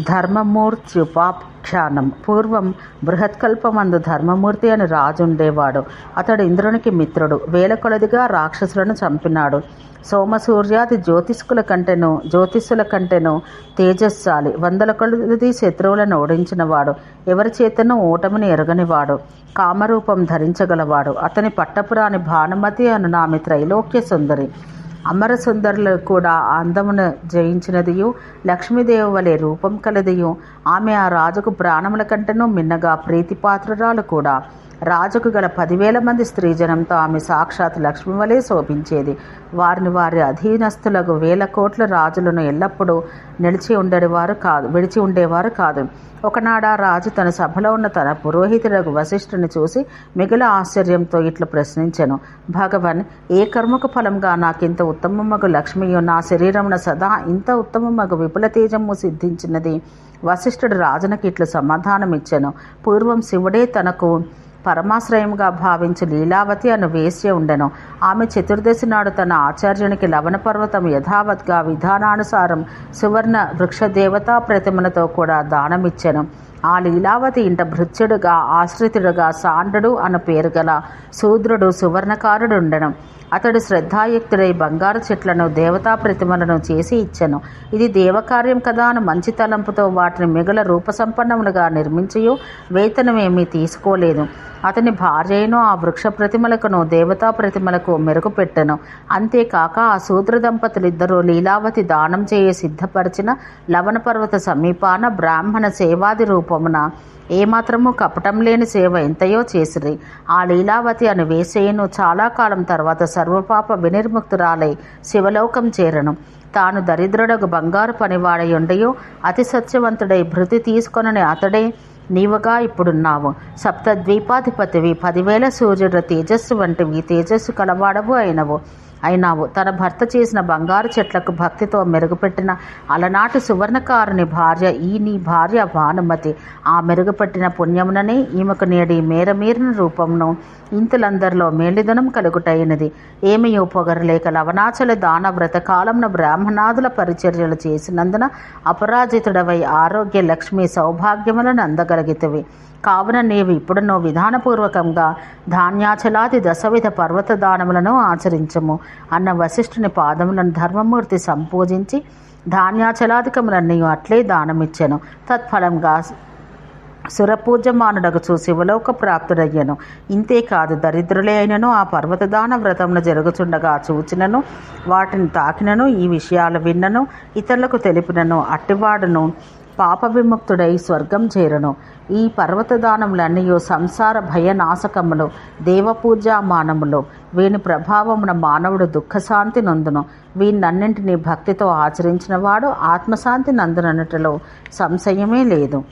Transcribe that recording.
ధర్మమూర్త్యుపాఖ్యానం పూర్వం బృహత్కల్పమందు ధర్మమూర్తి అని రాజుండేవాడు. అతడు ఇంద్రునికి మిత్రుడు. వేల కొలదిగా రాక్షసులను చంపినాడు. సోమసూర్యాది జ్యోతిష్కుల కంటెను జ్యోతిష్యుల కంటెను తేజస్సాలి. వందల కొలది శత్రువులను ఓడించినవాడు. ఎవరి చేతను ఓటమిని ఎరగనివాడు. కామరూపం ధరించగలవాడు. అతని పట్టపురాని భానుమతి అను నామి త్రైలోక్య సుందరి. అమర సుందరులు కూడా ఆ అందమును జయించినదియు లక్ష్మీదేవి వలె రూపం కలదియు. ఆమె ఆ రాజుకు ప్రాణముల కంటేనూ మిన్నగా ప్రీతిపాత్రురాలు కూడా. రాజుకు గల పదివేల మంది స్త్రీజనంతో ఆమె సాక్షాత్ లక్ష్మి వలె శోభించేది. వారిని వారి అధీనస్తులకు వేల కోట్ల రాజులను ఎల్లప్పుడూ నిలిచి ఉండేవారు కాదు విడిచి ఉండేవారు కాదు. ఒకనాడు ఆ రాజు తన సభలో ఉన్న తన పురోహితులకు వశిష్ఠుని చూసి మిగిలిన ఆశ్చర్యంతో ఇట్లు ప్రశ్నించెను. భగవన్ ఏ కర్మకు ఫలంగా నాకింత ఉత్తమమగు లక్ష్మియు? నా శరీరమున సదా ఇంత ఉత్తమమగు విపుల తేజము సిద్ధించినది. వశిష్ఠుడు రాజునకి ఇట్లు సమాధానమిచ్చెను. పూర్వం శివుడే తనకు పరమాశ్రయంగా భావించి లీలావతి అను వేశ్య ఉండెను. ఆమె చతుర్దశి నాడు తన ఆచార్యునికి లవణ పర్వతం యథావత్గా విధానానుసారం సువర్ణ వృక్ష దేవతా ప్రతిమలతో కూడా దానమిచ్చెను. ఆ లీలావతి ఇంట భృత్యుడుగా ఆశ్రితుడుగా సాండ్రుడు అను పేరు గల శూద్రుడు సువర్ణకారుడు ఉండడం అతడు శ్రద్ధాయుక్తుడై బంగారు చెట్లను దేవతా ప్రతిమలను చేసి ఇచ్చెను. ఇది దేవకార్యం కదా అని మంచి తలంపుతో వాటిని మిగుల రూపసంపన్నములుగా నిర్మించియు వేతనమేమీ తీసుకోలేదు. అతని భార్యను ఆ వృక్ష ప్రతిమలకును దేవతా ప్రతిమలకు మెరుగుపెట్టెను. అంతేకాక ఆ శూద్ర దంపతులిద్దరూ లీలావతి దానం చేయ సిద్ధపరిచిన లవణ పర్వత సమీపాన బ్రాహ్మణ సేవాది రూపమున ఏమాత్రము కపటం లేని సేవ ఎంతయో చేసిరి. ఆ లీలావతి అను వేసేయను చాలా కాలం తర్వాత సర్వపాప వినిర్ముక్తురాలై శివలోకం చేరను. తాను దరిద్రుడకు బంగారు పనివాడయుండయో అతి సత్యవంతుడై భృతి తీసుకొనని అతడే నీవుగా ఇప్పుడున్నావు. సప్త ద్వీపాధిపతివి పదివేల సూర్యుడు తేజస్సు వంటివి తేజస్సు కలవాడవు అయినవు. అయినావు. తన భర్త చేసిన బంగారు చెట్లకు భక్తితో మెరుగుపెట్టిన అలనాటి సువర్ణకారుని భార్య ఈ నీ భార్య భానుమతి. ఆ మెరుగుపెట్టిన పుణ్యముననే ఈమెకు నేడి మేరమీరిన రూపమును ఇంతులందరిలో మేలిదనం కలుగుటైనది. ఏమియో పొగరలేక లవణాచల దాన వ్రతకాలంన బ్రాహ్మణాదుల పరిచర్యలు చేసినందున అపరాజితుడవై ఆరోగ్య లక్ష్మి సౌభాగ్యములను అందగలిగితవి. కావున నీవు ఇప్పుడునో విధానపూర్వకంగా ధాన్యాచలాది దశవిధ పర్వత దానములను ఆచరించము. అన్న వశిష్ఠుని పాదములను ధర్మమూర్తి సంపూజించి ధాన్యాచలాధికములన్నీ అట్లే దానమిచ్చెను. తత్ఫలంగా సురపూజ్యమానుడగు శివలోక ప్రాప్తుడయ్యను. ఇంతేకాదు దరిద్రులే అయినను ఆ పర్వతదాన వ్రతమును జరుగుచుండగా చూచినను వాటిని తాకినను ఈ విషయాలు విన్నను ఇతరులకు తెలిపినను అట్టివాడును పాప విముక్తుడై స్వర్గం చేరును. ఈ పర్వతదానములన్నీ సంసార భయనాశకములు దేవపూజామానములు. వీని ప్రభావమున మానవుడు దుఃఖశాంతి నందును. వీనన్నింటినీ భక్తితో ఆచరించిన వాడు ఆత్మశాంతి నందునన్నటిలో సంశయమే లేదు.